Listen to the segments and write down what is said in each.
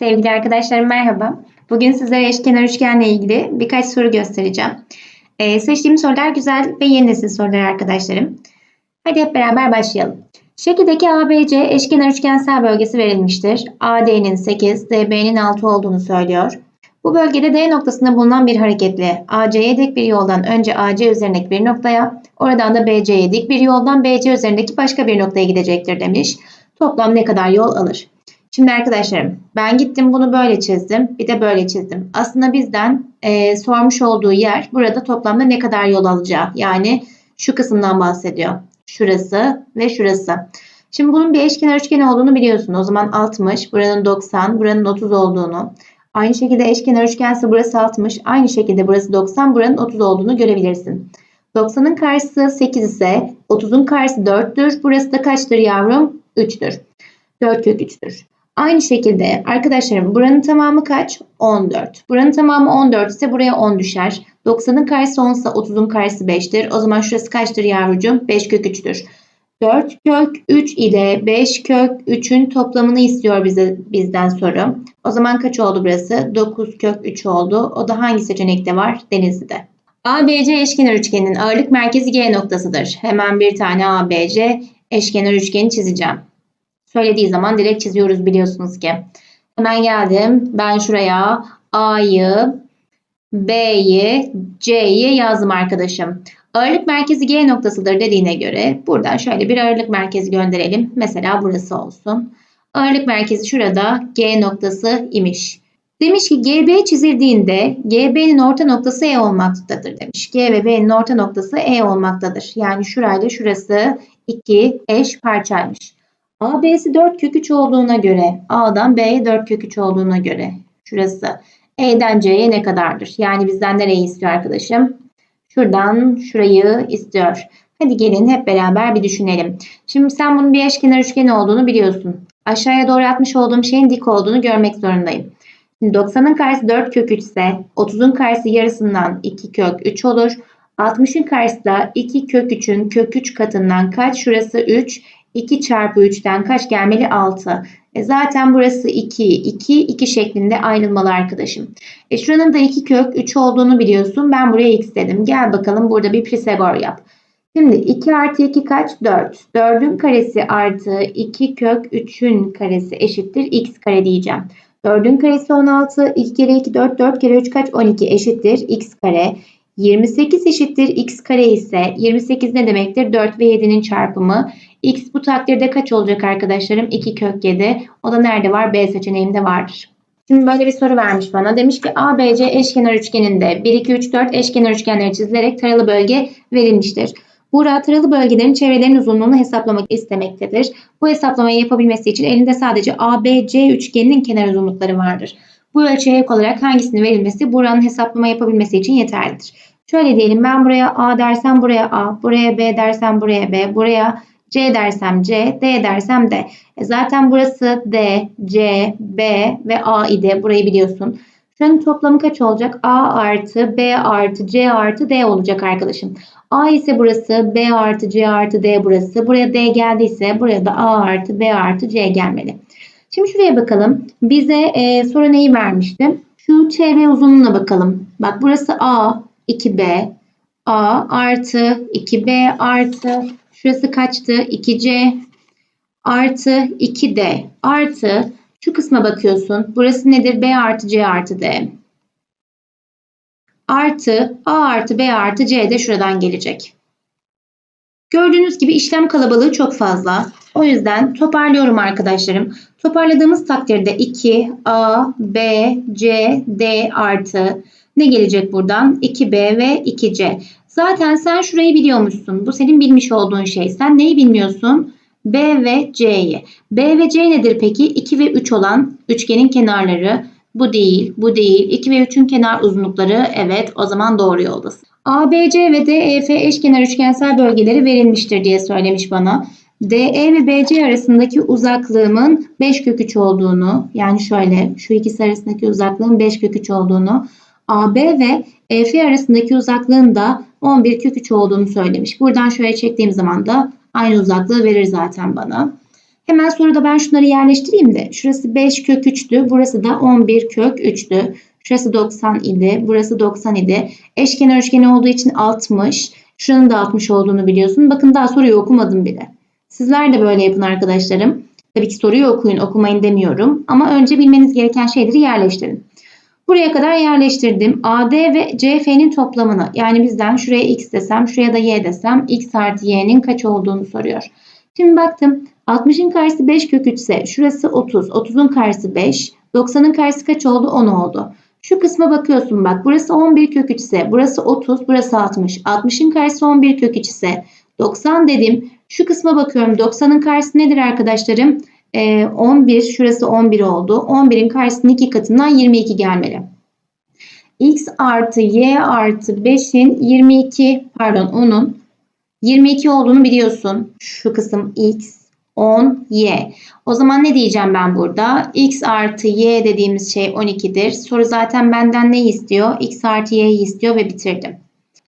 Sevgili arkadaşlarım merhaba. Bugün sizlere eşkenar üçgenle ilgili birkaç soru göstereceğim. Ee, seçtiğim sorular güzel ve yeni nesil sorular arkadaşlarım. Hadi hep beraber başlayalım. Şekildeki ABC eşkenar üçgensel bölgesi verilmiştir. AD'nin 8, DB'nin 6 olduğunu söylüyor. Bu bölgede D noktasında bulunan bir hareketli AC'ye dik bir yoldan önce AC üzerindeki bir noktaya, oradan da BC'ye dik bir yoldan BC üzerindeki başka bir noktaya gidecektir demiş. Toplam ne kadar yol alır? Şimdi arkadaşlarım ben gittim bunu böyle çizdim bir de böyle çizdim. Aslında bizden e, sormuş olduğu yer burada toplamda ne kadar yol alacağı yani şu kısımdan bahsediyor. Şurası ve şurası. Şimdi bunun bir eşkenar üçgen olduğunu biliyorsun. O zaman 60, buranın 90, buranın 30 olduğunu. Aynı şekilde eşkenar üçgense burası 60, aynı şekilde burası 90, buranın 30 olduğunu görebilirsin. 90'ın karşısı 8 ise 30'un karşısı 4'tür. Burası da kaçtır yavrum? 3'tür. 4 kök 3'tür. Aynı şekilde arkadaşlarım buranın tamamı kaç? 14. Buranın tamamı 14 ise buraya 10 düşer. 90'ın karşısı 10 ise 30'un karşısı 5'tir. O zaman şurası kaçtır yavrucuğum? 5 kök 3'tür. 4 kök 3 ile 5 kök 3'ün toplamını istiyor bize bizden soru. O zaman kaç oldu burası? 9 kök 3 oldu. O da hangi seçenekte var? Denizli'de. ABC eşkenar üçgenin ağırlık merkezi G noktasıdır. Hemen bir tane ABC eşkenar üçgeni çizeceğim. Söylediği zaman direkt çiziyoruz biliyorsunuz ki. Hemen geldim. Ben şuraya A'yı, B'yi, C'yi yazdım arkadaşım. Ağırlık merkezi G noktasıdır dediğine göre buradan şöyle bir ağırlık merkezi gönderelim. Mesela burası olsun. Ağırlık merkezi şurada G noktası imiş. Demiş ki GB çizildiğinde GB'nin orta noktası E olmaktadır demiş. G ve B'nin orta noktası E olmaktadır. Yani şurayla şurası iki eş parçaymış. AB'si 4 kök 3 olduğuna göre A'dan B'ye 4 kök 3 olduğuna göre şurası E'den C'ye ne kadardır? Yani bizden nereyi istiyor arkadaşım? Şuradan şurayı istiyor. Hadi gelin hep beraber bir düşünelim. Şimdi sen bunun bir eşkenar üçgen olduğunu biliyorsun. Aşağıya doğru atmış olduğum şeyin dik olduğunu görmek zorundayım. Şimdi 90'ın karşısı 4 kök 3 ise 30'un karşısı yarısından 2 kök 3 olur. 60'ın karşısı da 2 kök 3'ün kök 3 katından kaç? Şurası 3. 2 çarpı 3'ten kaç gelmeli? 6. E zaten burası 2, 2, 2 şeklinde ayrılmalı arkadaşım. E şuranın da 2 kök 3 olduğunu biliyorsun. Ben buraya x dedim. Gel bakalım burada bir Pisagor yap. Şimdi 2 artı 2 kaç? 4. 4'ün karesi artı 2 kök 3'ün karesi eşittir x kare diyeceğim. 4'ün karesi 16. 2 kere 2 4. 4 kere 3 kaç? 12 eşittir x kare. 28 eşittir x kare ise 28 ne demektir? 4 ve 7'nin çarpımı. X bu takdirde kaç olacak arkadaşlarım? 2 kök 7. O da nerede var? B seçeneğinde vardır. Şimdi böyle bir soru vermiş bana. Demiş ki ABC eşkenar üçgeninde 1, 2, 3, 4 eşkenar üçgenleri çizilerek taralı bölge verilmiştir. Buğra taralı bölgelerin çevrelerin uzunluğunu hesaplamak istemektedir. Bu hesaplamayı yapabilmesi için elinde sadece ABC üçgeninin kenar uzunlukları vardır. Bu ölçüye ek olarak hangisinin verilmesi Buğra'nın hesaplama yapabilmesi için yeterlidir. Şöyle diyelim ben buraya A dersem buraya A, buraya B dersem buraya B, buraya C dersem C, D dersem D. E zaten burası D, C, B ve A idi. Burayı biliyorsun. Şunun toplamı kaç olacak? A artı B artı C artı D olacak arkadaşım. A ise burası, B artı C artı D burası. Buraya D geldiyse buraya da A artı B artı C gelmeli. Şimdi şuraya bakalım. Bize e, soru neyi vermişti? Şu çevre uzunluğuna bakalım. Bak burası A, 2B, A artı 2B artı Şurası kaçtı? 2C artı 2D artı şu kısma bakıyorsun. Burası nedir? B artı C artı D. Artı A artı B artı C de şuradan gelecek. Gördüğünüz gibi işlem kalabalığı çok fazla. O yüzden toparlıyorum arkadaşlarım. Toparladığımız takdirde 2 A, B, C, D artı ne gelecek buradan? 2B ve 2C. Zaten sen şurayı biliyormuşsun. Bu senin bilmiş olduğun şey. Sen neyi bilmiyorsun? B ve C'yi. B ve C nedir peki? 2 ve 3 olan üçgenin kenarları. Bu değil, bu değil. 2 ve 3'ün kenar uzunlukları. Evet, o zaman doğru yoldasın. ABC ve DEF eşkenar üçgensel bölgeleri verilmiştir diye söylemiş bana. DE ve BC arasındaki uzaklığımın 5 kök 3 olduğunu, yani şöyle şu ikisi arasındaki uzaklığın 5 kök 3 olduğunu, AB ve EF arasındaki uzaklığın da 11 kök 3 olduğunu söylemiş. Buradan şöyle çektiğim zaman da aynı uzaklığı verir zaten bana. Hemen soruda ben şunları yerleştireyim de. Şurası 5 kök 3'tü. Burası da 11 kök 3'tü. Şurası 90 idi. Burası 90 idi. Eşkenar üçgeni olduğu için 60. Şuranın da 60 olduğunu biliyorsun. Bakın daha soruyu okumadım bile. Sizler de böyle yapın arkadaşlarım. Tabii ki soruyu okuyun, okumayın demiyorum. Ama önce bilmeniz gereken şeyleri yerleştirin. Buraya kadar yerleştirdim. AD ve CF'nin toplamını yani bizden şuraya x desem, şuraya da y desem x artı y'nin kaç olduğunu soruyor. Şimdi baktım 60'ın karşısı 5 kök 3 ise şurası 30, 30'un karşısı 5, 90'ın karşısı kaç oldu? 10 oldu. Şu kısma bakıyorsun bak burası 11 kök 3 ise burası 30, burası 60. 60'ın karşısı 11 kök 3 ise 90 dedim. Şu kısma bakıyorum 90'ın karşısı nedir arkadaşlarım? Ee, 11 şurası 11 oldu. 11'in karşısının iki katından 22 gelmeli. x artı y artı 5'in 22 pardon 10'un 22 olduğunu biliyorsun. Şu kısım x 10 y. O zaman ne diyeceğim ben burada? x artı y dediğimiz şey 12'dir. Soru zaten benden ne istiyor? x artı y'yi istiyor ve bitirdim.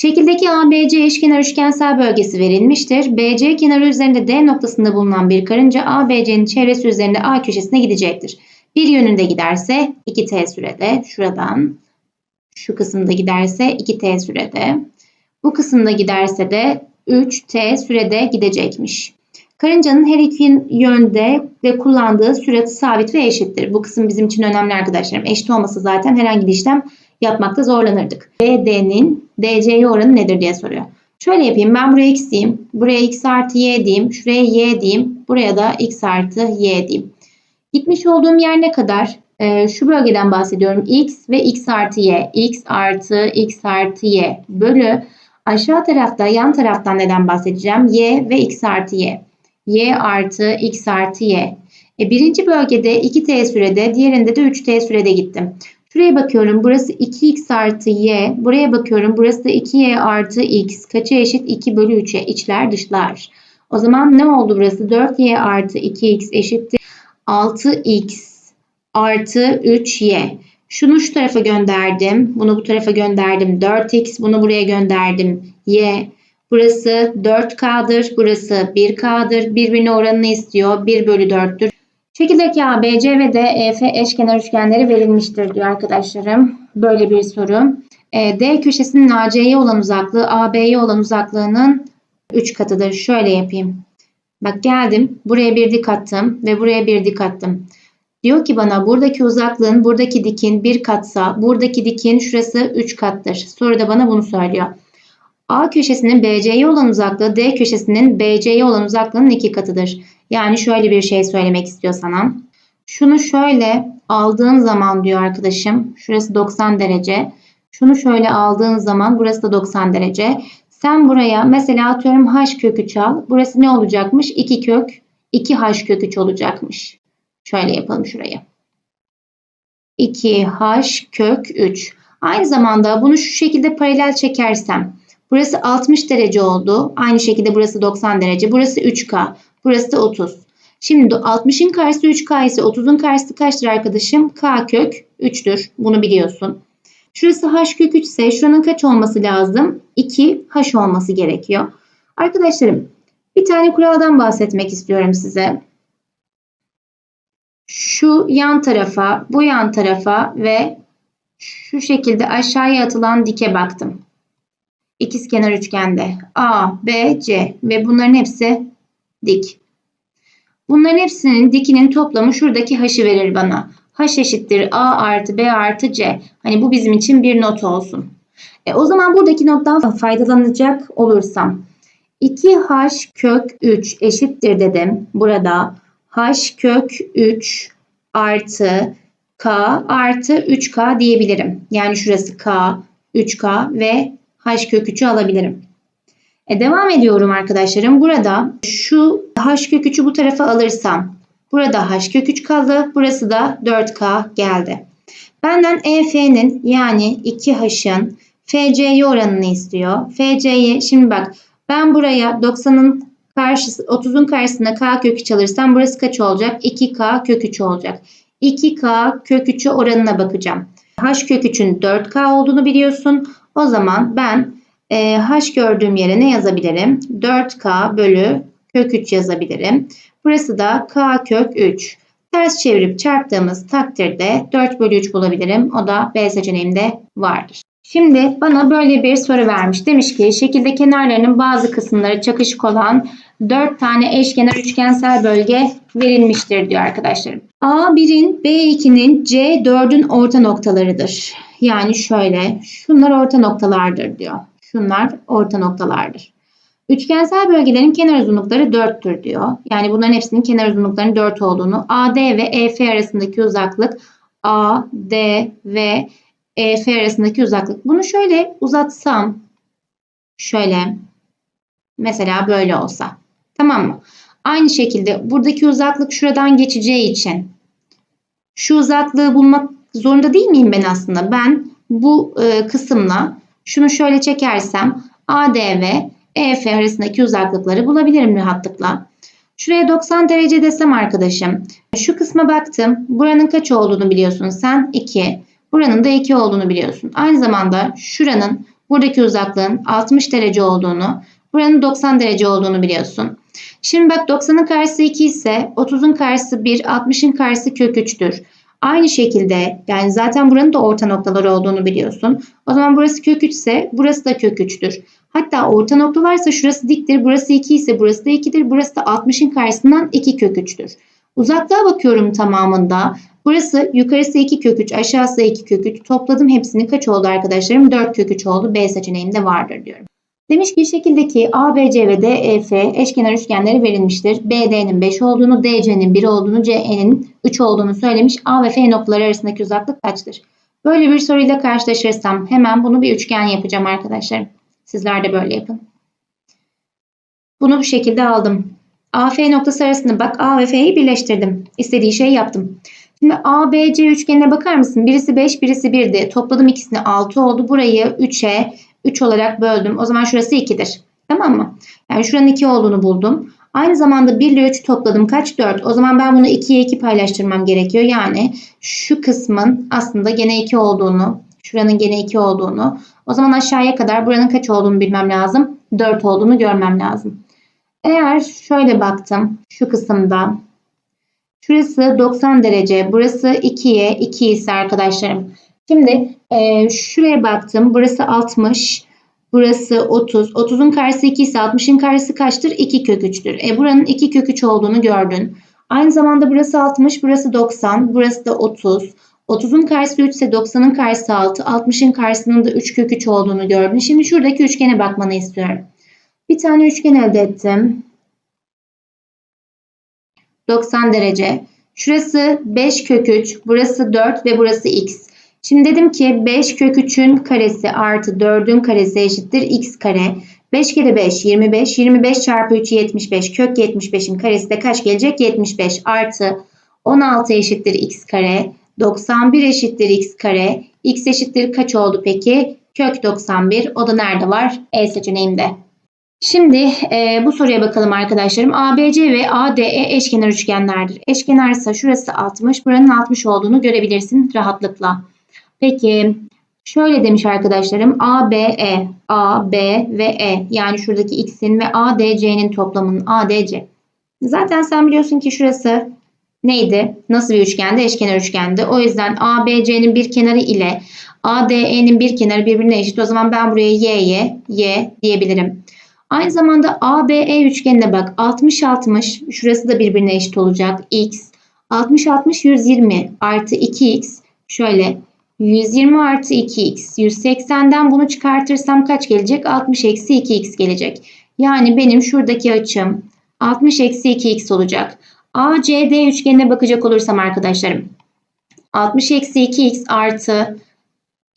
Şekildeki ABC eşkenar üçgensel bölgesi verilmiştir. BC kenarı üzerinde D noktasında bulunan bir karınca ABC'nin çevresi üzerinde A köşesine gidecektir. Bir yönünde giderse 2t sürede, şuradan şu kısımda giderse 2t sürede, bu kısımda giderse de 3t sürede gidecekmiş. Karıncanın her iki yönde ve kullandığı sürati sabit ve eşittir. Bu kısım bizim için önemli arkadaşlarım. Eşit olmasa zaten herhangi bir işlem yapmakta zorlanırdık. BD'nin DC'ye oranı nedir diye soruyor. Şöyle yapayım. Ben buraya x diyeyim. Buraya x artı y diyeyim. Şuraya y diyeyim. Buraya da x artı y diyeyim. Gitmiş olduğum yer ne kadar? Ee, şu bölgeden bahsediyorum. x ve x artı y. x artı x artı y bölü aşağı tarafta yan taraftan neden bahsedeceğim? y ve x artı y. y artı x artı y. E, birinci bölgede 2t sürede, diğerinde de 3t sürede gittim. Şuraya bakıyorum. Burası 2x artı y. Buraya bakıyorum. Burası da 2y artı x. Kaça eşit? 2 bölü 3'e. İçler dışlar. O zaman ne oldu burası? 4y artı 2x eşittir. 6x artı 3y. Şunu şu tarafa gönderdim. Bunu bu tarafa gönderdim. 4x. Bunu buraya gönderdim. y. Burası 4K'dır. Burası 1K'dır. Birbirine oranını istiyor. 1 bölü 4'tür. Şekildeki ABC ve DEF eşkenar üçgenleri verilmiştir diyor arkadaşlarım. Böyle bir soru. E, D köşesinin AC'ye olan uzaklığı AB'ye olan uzaklığının 3 katıdır. Şöyle yapayım. Bak geldim. Buraya bir dik attım ve buraya bir dik attım. Diyor ki bana buradaki uzaklığın buradaki dikin bir katsa buradaki dikin şurası 3 kattır. Soruda bana bunu söylüyor. A köşesinin BC'ye olan uzaklığı D köşesinin BC'ye olan uzaklığının iki katıdır. Yani şöyle bir şey söylemek istiyor sana. Şunu şöyle aldığın zaman diyor arkadaşım. Şurası 90 derece. Şunu şöyle aldığın zaman burası da 90 derece. Sen buraya mesela atıyorum h kök 3 al. Burası ne olacakmış? 2 kök 2 h kök 3 olacakmış. Şöyle yapalım şurayı. 2 h kök 3. Aynı zamanda bunu şu şekilde paralel çekersem Burası 60 derece oldu. Aynı şekilde burası 90 derece. Burası 3K. Burası da 30. Şimdi 60'ın karşısı 3K ise 30'un karşısı kaçtır arkadaşım? K kök 3'tür. Bunu biliyorsun. Şurası H kök 3 ise şuranın kaç olması lazım? 2 H olması gerekiyor. Arkadaşlarım bir tane kuraldan bahsetmek istiyorum size. Şu yan tarafa, bu yan tarafa ve şu şekilde aşağıya atılan dike baktım ikizkenar üçgende A, B, C ve bunların hepsi dik. Bunların hepsinin dikinin toplamı şuradaki h'ı verir bana. H eşittir A artı B artı C. Hani bu bizim için bir not olsun. E, o zaman buradaki nottan faydalanacak olursam 2h kök 3 eşittir dedim. Burada h kök 3 artı k artı 3k diyebilirim. Yani şurası k, 3k ve h kök 3'ü alabilirim. E devam ediyorum arkadaşlarım. Burada şu h kök 3'ü bu tarafa alırsam burada h kök 3 kaldı. Burası da 4k geldi. Benden EF'nin yani 2h'ın FC'ye oranını istiyor. FC'ye şimdi bak ben buraya 90'ın karşısı 30'un karşısına k kök 3 alırsam burası kaç olacak? 2k kök 3 olacak. 2k kök 3'ü oranına bakacağım. h kök 3'ün 4k olduğunu biliyorsun. O zaman ben e, h gördüğüm yere ne yazabilirim? 4k bölü kök 3 yazabilirim. Burası da k kök 3. Ters çevirip çarptığımız takdirde 4 bölü 3 bulabilirim. O da B seçeneğimde vardır. Şimdi bana böyle bir soru vermiş. Demiş ki şekilde kenarlarının bazı kısımları çakışık olan 4 tane eşkenar üçgensel bölge verilmiştir diyor arkadaşlarım. A1'in B2'nin C4'ün orta noktalarıdır. Yani şöyle şunlar orta noktalardır diyor. Şunlar orta noktalardır. Üçgensel bölgelerin kenar uzunlukları 4'tür diyor. Yani bunların hepsinin kenar uzunluklarının 4 olduğunu, AD ve EF arasındaki uzaklık AD ve EF arasındaki uzaklık. Bunu şöyle uzatsam şöyle mesela böyle olsa. Tamam mı? Aynı şekilde buradaki uzaklık şuradan geçeceği için şu uzaklığı bulmak zorunda değil miyim ben aslında? Ben bu e, kısımla şunu şöyle çekersem AD ve EF arasındaki uzaklıkları bulabilirim rahatlıkla. Şuraya 90 derece desem arkadaşım. Şu kısma baktım. Buranın kaç olduğunu biliyorsun sen? 2. Buranın da 2 olduğunu biliyorsun. Aynı zamanda şuranın buradaki uzaklığın 60 derece olduğunu, buranın 90 derece olduğunu biliyorsun. Şimdi bak 90'ın karşısı 2 ise 30'un karşısı 1, 60'ın karşısı kök 3'tür. Aynı şekilde yani zaten buranın da orta noktaları olduğunu biliyorsun. O zaman burası kök 3 ise burası da kök 3'tür. Hatta orta noktalarsa şurası diktir, burası 2 ise burası da 2'dir. Burası da 60'ın karşısından 2 kök 3'tür. Uzaklığa bakıyorum tamamında. Burası yukarısı 2 kök 3, aşağısı 2 kök 3. Topladım hepsini kaç oldu arkadaşlarım? 4 kök 3 oldu. B seçeneğimde vardır diyorum. Demiş ki şekildeki ABC ve DEF eşkenar üçgenleri verilmiştir. BD'nin 5 olduğunu, DC'nin 1 olduğunu, CE'nin 3 olduğunu söylemiş. A ve F noktaları arasındaki uzaklık kaçtır? Böyle bir soruyla karşılaşırsam hemen bunu bir üçgen yapacağım arkadaşlar. Sizler de böyle yapın. Bunu bu şekilde aldım. A, F noktası arasında bak A ve F'yi birleştirdim. İstediği şeyi yaptım. Şimdi A, B, C üçgenine bakar mısın? Birisi 5, birisi 1'di. Topladım ikisini 6 oldu. Burayı 3'e 3 olarak böldüm. O zaman şurası 2'dir. Tamam mı? Yani şuranın 2 olduğunu buldum. Aynı zamanda 1 ile 3'ü topladım. Kaç? 4. O zaman ben bunu 2'ye 2 paylaştırmam gerekiyor. Yani şu kısmın aslında gene 2 olduğunu, şuranın gene 2 olduğunu. O zaman aşağıya kadar buranın kaç olduğunu bilmem lazım. 4 olduğunu görmem lazım. Eğer şöyle baktım şu kısımda. Şurası 90 derece. Burası 2'ye 2 ise arkadaşlarım. Şimdi e, şuraya baktım. Burası 60. Burası 30. 30'un karşısı 2 ise 60'ın karşısı kaçtır? 2 kök 3'tür. E buranın 2 kök 3 olduğunu gördün. Aynı zamanda burası 60, burası 90, burası da 30. 30'un karşısı 3 ise 90'ın karşısı 6, 60'ın karşısının da 3 kök 3 olduğunu gördün. Şimdi şuradaki üçgene bakmanı istiyorum. Bir tane üçgen elde ettim. 90 derece. Şurası 5 kök 3, burası 4 ve burası x. Şimdi dedim ki 5 kök 3'ün karesi artı 4'ün karesi eşittir x kare. 5 kere 5 25. 25 çarpı 3 75. Kök 75'in karesi de kaç gelecek? 75 artı 16 eşittir x kare. 91 eşittir x kare. x eşittir kaç oldu peki? Kök 91. O da nerede var? E seçeneğinde. Şimdi e, bu soruya bakalım arkadaşlarım. ABC ve ADE eşkenar üçgenlerdir. Eşkenar ise şurası 60, buranın 60 olduğunu görebilirsin rahatlıkla. Peki şöyle demiş arkadaşlarım. ABE, AB ve E yani şuradaki x'in ve ADC'nin toplamının ADC. Zaten sen biliyorsun ki şurası neydi? Nasıl bir üçgendi? Eşkenar üçgendi. O yüzden ABC'nin bir kenarı ile ADE'nin bir kenarı birbirine eşit. O zaman ben buraya y'ye y diyebilirim. Aynı zamanda ABE üçgenine bak. 60 60 şurası da birbirine eşit olacak. X 60 60 120 artı 2x şöyle 120 artı 2x. 180'den bunu çıkartırsam kaç gelecek? 60 eksi 2x gelecek. Yani benim şuradaki açım 60 eksi 2x olacak. ACD üçgenine bakacak olursam arkadaşlarım. 60 eksi 2x artı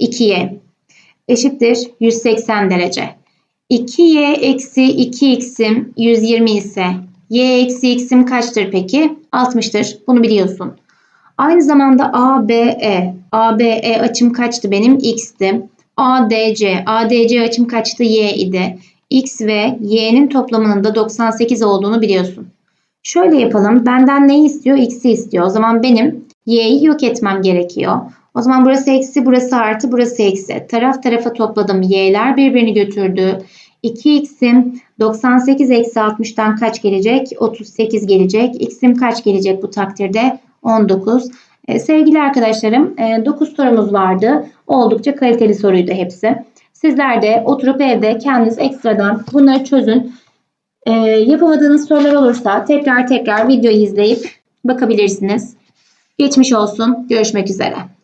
2y eşittir 180 derece. 2y eksi 2x'im 120 ise y eksi x'im kaçtır peki? 60'tır. Bunu biliyorsun. Aynı zamanda ABE. ABE açım kaçtı benim? X'ti. ADC. ADC açım kaçtı? Y idi. X ve Y'nin toplamının da 98 olduğunu biliyorsun. Şöyle yapalım. Benden neyi istiyor? X'i istiyor. O zaman benim Y'yi yok etmem gerekiyor. O zaman burası eksi, burası artı, burası eksi. Taraf tarafa topladım. Y'ler birbirini götürdü. 2x'im 98 eksi 60'tan kaç gelecek? 38 gelecek. X'im kaç gelecek bu takdirde? 19. Ee, sevgili arkadaşlarım 9 sorumuz vardı. Oldukça kaliteli soruydu hepsi. Sizler de oturup evde kendiniz ekstradan bunları çözün. Ee, yapamadığınız sorular olursa tekrar tekrar videoyu izleyip bakabilirsiniz. Geçmiş olsun. Görüşmek üzere.